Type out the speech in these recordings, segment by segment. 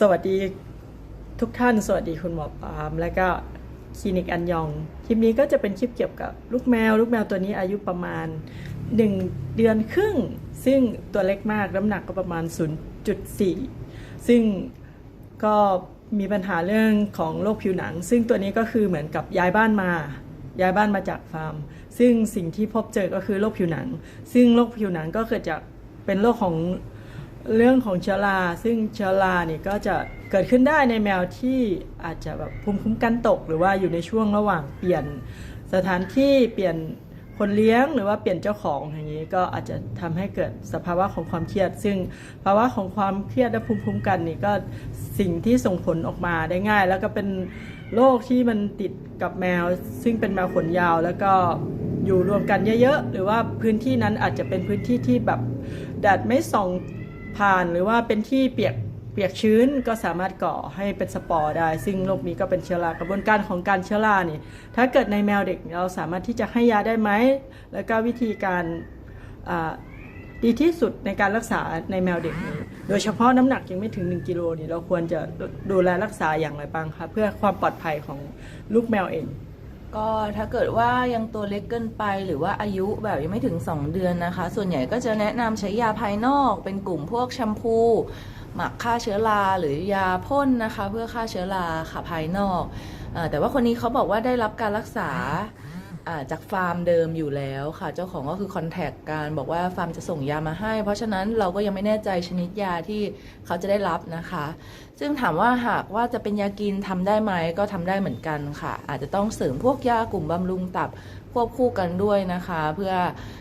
สวัสดีทุกท่าน สวัสดีคุณหมอปาล์มและก็คลินิกอันยอง คลิปนี้ก็จะเป็นคลิปเกี่ยวกับลูกแมว ลูกแมวตัวนี้อายุประมาณ 1 เดือนครึ่ง ซึ่งตัวเล็กมากน้ำหนักก็ประมาณ 0.4 ซึ่งก็มีปัญหาเรื่องของโรคผิวหนัง ซึ่งตัวนี้ก็คือเหมือนกับย้ายบ้านมา ย้ายบ้านมาจากฟาร์ม ซึ่งสิ่งที่พบเจอก็คือโรคผิวหนัง ซึ่งโรคผิวหนังก็เกิดจากเป็นโรคของ เรื่องของเชื้อราซึ่งเชื้อราเนี่ยก็จะเกิดขึ้นได้ในแมวที่อาจจะแบบภูมิคุ้มกันตก หรือว่าอยู่ในช่วงระหว่างเปลี่ยนสถานที่เปลี่ยนคนเลี้ยงหรือว่าเปลี่ยนเจ้าของอย่างนี้ก็อาจจะทำให้เกิดสภาวะของความเครียด ซึ่งภาวะของความเครียดและภูมิคุ้มกันนี่ก็สิ่งที่ส่งผลออกมาได้ง่าย แล้วก็เป็นโรคที่มันติดกับแมว ซึ่งเป็นแมวขนยาว แล้วก็อยู่รวมกันเยอะๆหรือว่าพื้นที่นั้นอาจจะเป็นพื้นที่ที่แบบแดดไม่ส่อง ผ่านหรือว่าเป็นที่เปียกเปียกชื้นก็สามารถก่อให้เป็นสปอร์ได้ ซึ่งโรคนี้ก็เป็นเชื้อรากระบวนการของการเชื้อรานี่ ถ้าเกิดในแมวเด็กเราสามารถที่จะให้ยาได้ไหม แล้วก็วิธีการดีที่สุดในการรักษาในแมวเด็กนี้โดยเฉพาะน้ำหนักยังไม่ถึง 1กิโลนี่เราควรจะดูแลรักษาอย่างไรบ้างคะเพื่อความปลอดภัยของลูกแมวเอง ก็ถ้าเกิดว่ายังตัวเล็กเกินไปหรือว่าอายุแบบยังไม่ถึง 2 เดือนนะคะ ส่วนใหญ่ก็จะแนะนำใช้ยาภายนอกเป็นกลุ่มพวกแชมพูหมักฆ่าเชื้อราหรือยาพ่นนะคะ เพื่อฆ่าเชื้อราค่ะภายนอกอแต่ว่าคนนี้เขาบอกว่าได้รับการรักษา จากฟาร์มเดิมอยู่แล้วค่ะ เจ้าของก็คือคอนแทคกันบอกว่าฟาร์มจะส่งยามาให้ เพราะฉะนั้นเราก็ยังไม่แน่ใจชนิดยาที่เขาจะได้รับนะคะ ซึ่งถามว่าหากว่าจะเป็นยากินทำได้ไหมก็ทำได้เหมือนกันค่ะ อาจจะต้องเสริมพวกยากลุ่มบำรุงตับควบคู่กันด้วยนะคะ เพื่อ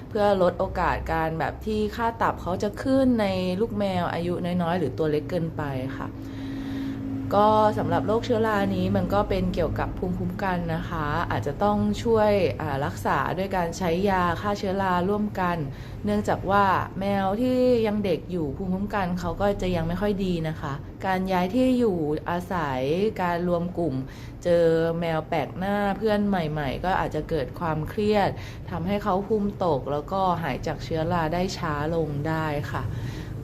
เพื่อลดโอกาสการแบบที่ค่าตับเขาจะขึ้นในลูกแมวอายุน้อยๆ หรือตัวเล็กเกินไปค่ะ ก็สำหรับโรคเชื้อรานี้มันก็เป็นเกี่ยวกับภูมิคุ้มกันนะคะ อาจจะต้องช่วยรักษาด้วยการใช้ยาฆ่าเชื้อราร่วมกัน เนื่องจากว่าแมวที่ยังเด็กอยู่ภูมิคุ้มกันเขาก็จะยังไม่ค่อยดีนะคะ การย้ายที่อยู่อาศัยการรวมกลุ่ม เจอแมวแปลกหน้าเพื่อนใหม่ ๆ ก็อาจจะเกิดความเครียดทำให้เขาภูมิตก แล้วก็หายจากเชื้อราได้ช้าลงได้ค่ะ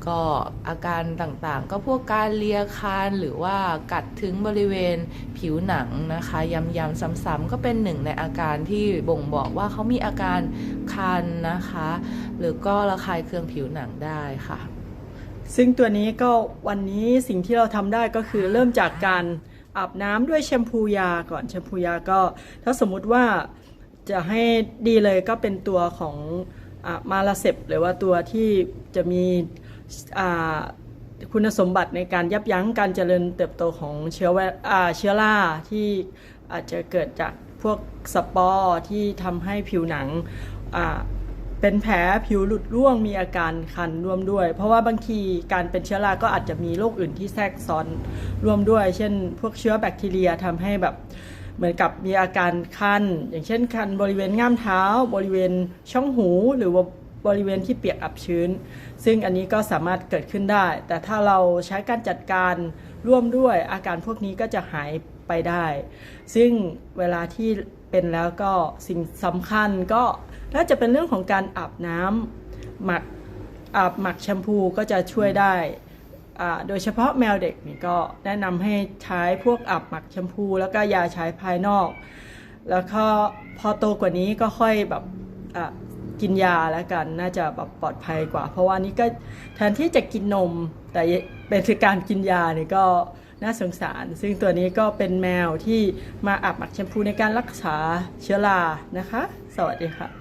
ก็อาการต่างๆ ก็พวกการเลียคานหรือว่ากัดถึงบริเวณผิวหนังนะคะย้ำๆซ้ำๆก็เป็นหนึ่งในอาการที่บ่งบอกว่าเขามีอาการคันนะคะ หรือก็ระคายเคืองผิวหนังได้ค่ะ ซึ่งตัวนี้ก็วันนี้สิ่งที่เราทำได้ก็คือเริ่มจากการอาบน้ำด้วยแชมพูยาก่อนแชมพูยาก็ ถ้าสมมุติว่าจะให้ดีเลยก็เป็นตัวของอมาลาเซปหรือว่าตัวที่จะมี คุณสมบัติในการยับยั้งการเจริญเติบโตของเชื้อไวอ่าเชื้อราที่อาจจะเกิดจากพวกสปอร์ที่ทำให้ผิวหนังเป็นแผลผิวหลุดร่วงมีอาการคันร่วมด้วย เพราะว่าบางทีการเป็นเชื้อราก็อาจจะมีโรคอื่นที่แทรกซ้อนร่วมด้วย เช่น พวกเชื้อแบคทีเรียทำให้แบบเหมือนกับมีอาการคัน อย่างเช่นคันบริเวณง่ามเท้า บริเวณช่องหูหรือว่า บริเวณที่เปียกอับชื้น ซึ่งอันนี้ก็สามารถเกิดขึ้นได้ แต่ถ้าเราใช้การจัดการร่วมด้วยอาการพวกนี้ก็จะหายไปได้ ซึ่งเวลาที่เป็นแล้วก็สิ่งสำคัญก็น่าจะเป็นเรื่องของการอาบน้ำหมักอาบหมักแชมพูก็จะช่วยได้โดยเฉพาะแมวเด็กนี่ก็แนะนำให้ใช้พวกอาบหมักแชมพู แล้วก็ยาใช้ภายนอก แล้วก็พอโตกว่านี้ก็ค่อยแบบ กินยาแล้วกันน่าจะแบบปลอดภัยกว่า เพราะว่านี้ก็แทนที่จะกินนม แต่เป็นการกินยาเนี่ยก็น่าสงสาร ซึ่งตัวนี้ก็เป็นแมวที่มาอาบหมักแชมพูในการรักษาเชื้อรานะคะ สวัสดีค่ะ